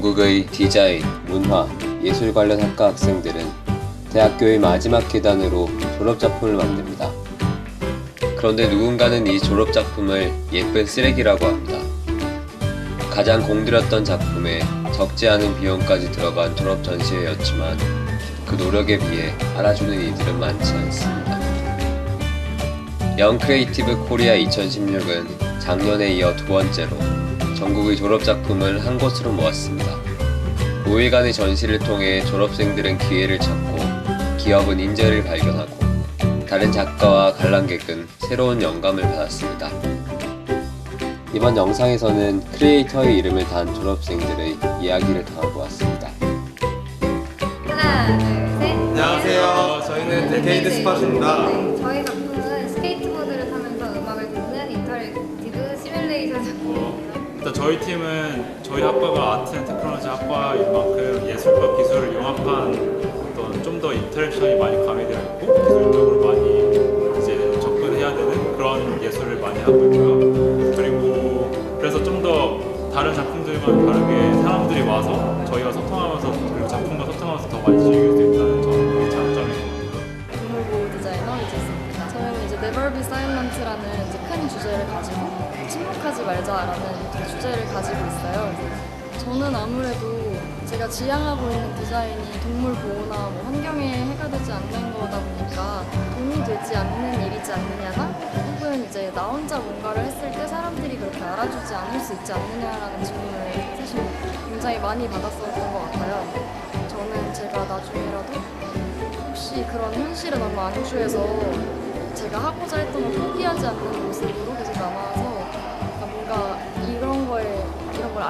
대학의 디자인, 문화, 예술 관련 학과 학생들은 대학교의 마지막 계단으로 졸업작품을 만듭니다. 그런데 누군가는 이 졸업작품을 예쁜 쓰레기라고 합니다. 가장 공들였던 작품에 적지 않은 비용까지 들어간 졸업 전시회였지만 그 노력에 비해 알아주는 이들은 많지 않습니다. 영 크리에이티브 코리아 2016은 작년에 이어 두 번째로 전국의 졸업작품을 한 곳으로 모았습니다. 5일간의 전시를 통해 졸업생들은 기회를 찾고 기업은 인재를 발견하고 다른 작가와 관람객은 새로운 영감을 받았습니다. 이번 영상에서는 크리에이터의 이름을 단 졸업생들의 이야기를 담아보았습니다. 하나, 둘, 셋. 안녕하세요. 저희는 데케이드 스팟입니다. 네, 저희 작품은 저희 팀은 저희 학과가 아트 앤 테크놀로지 학과인 만큼 예술과 기술을 용합한 어떤 좀 더 인터랙션이 많이 가미되어 있고 기술적으로 많이 이제 접근해야 되는 그런 예술을 많이 하고 있고요. 그리고 그래서 좀 더 다른 작품들과는 다르게 사람들이 와서 저희와 소통하면서 침묵하지 말자라는 그 주제를 가지고 있어요. 저는 아무래도 제가 지향하고 있는 디자인이 동물 보호나 뭐 환경에 해가 되지 않는 거다 보니까 돈이 되지 않는 일이지 않느냐나 혹은 이제 나 혼자 뭔가를 했을 때 사람들이 그렇게 알아주지 않을 수 있지 않느냐라는 질문을 사실 굉장히 많이 받았었던 것 같아요. 저는 제가 나중에라도 혹시 그런 현실에 너무 안주해서 제가 하고자 했던 걸 포기하지 않는 모습으로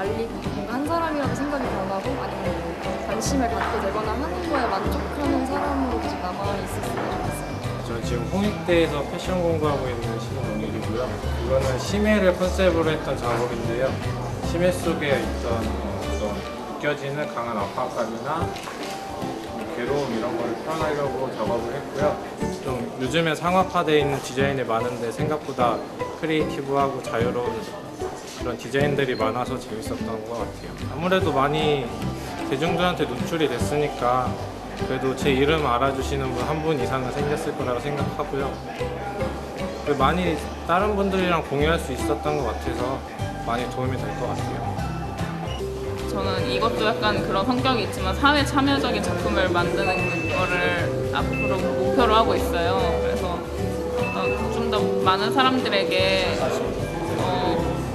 알리고 뭔가 한 사람이라도 생각이 변하고 아니면 뭐 관심을 갖게 되거나 하는 거에 만족하는 사람으로 계속 남아 있었으면 좋겠어요. 저 지금 홍익대에서 패션 공부하고 있는 신동일이고요. 이거는 심해를 컨셉으로 했던 작업인데요. 심해 속에 있던 어, 어떤 느껴지는 강한 압박감이나 괴로움 이런 거를 표현하려고 작업을 했고요. 좀 요즘에 상업화되어 있는 디자인이 많은데 생각보다 크리에이티브하고 자유로운 그런 디자인들이 많아서 재밌었던 것 같아요. 아무래도 많이 대중들한테 노출이 됐으니까 그래도 제 이름 알아주시는 분 한 분 이상은 생겼을 거라고 생각하고요. 많이 다른 분들이랑 공유할 수 있었던 것 같아서 많이 도움이 될 것 같아요. 저는 이것도 약간 그런 성격이 있지만 사회 참여적인 작품을 만드는 거를 앞으로 목표로 하고 있어요. 그래서 좀 더 많은 사람들에게 어,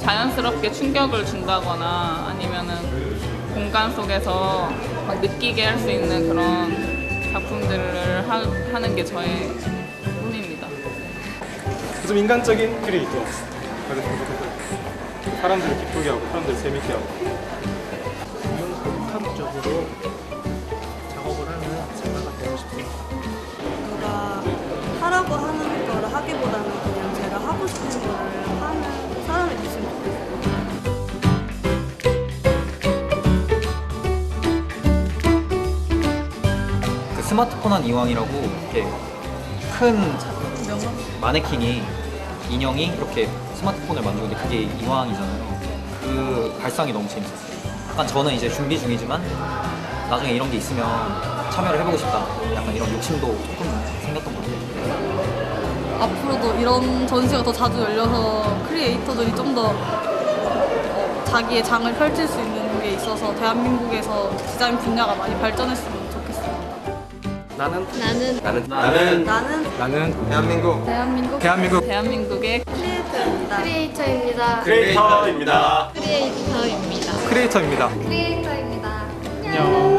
자연스럽게 충격을 준다거나 아니면은 공간 속에서 막 느끼게 할 수 있는 그런 작품들을 하, 하는 게 저의 꿈입니다. 좀 인간적인 크리에이터. 그래서 사람들을 기쁘게 하고 사람들을 재밌게 하고. 복합적으로 스마트폰 한 이왕이라고 이렇게 큰 마네킹이 인형이 이렇게 스마트폰을 만들고 있는데 그게 이왕이잖아요. 그 발상이 너무 재밌었어요. 약간 저는 이제 준비 중이지만 나중에 이런 게 있으면 참여를 해보고 싶다. 약간 이런 욕심도 조금 생겼던 것 같아요. 앞으로도 이런 전시가 더 자주 열려서 크리에이터들이 좀 더 자기의 장을 펼칠 수 있는 게 있어서 대한민국에서 디자인 분야가 많이 발전했으면. 나는 나는 나는 나는 나는 나는 대한민국 대한민국 대한민국 대한민국의 크리에이터입니다. 크리에이터입니다. 크리에이터입니다. 크리에이터입니다. 크리에이터입니다. 크리에이터입니다. 안녕.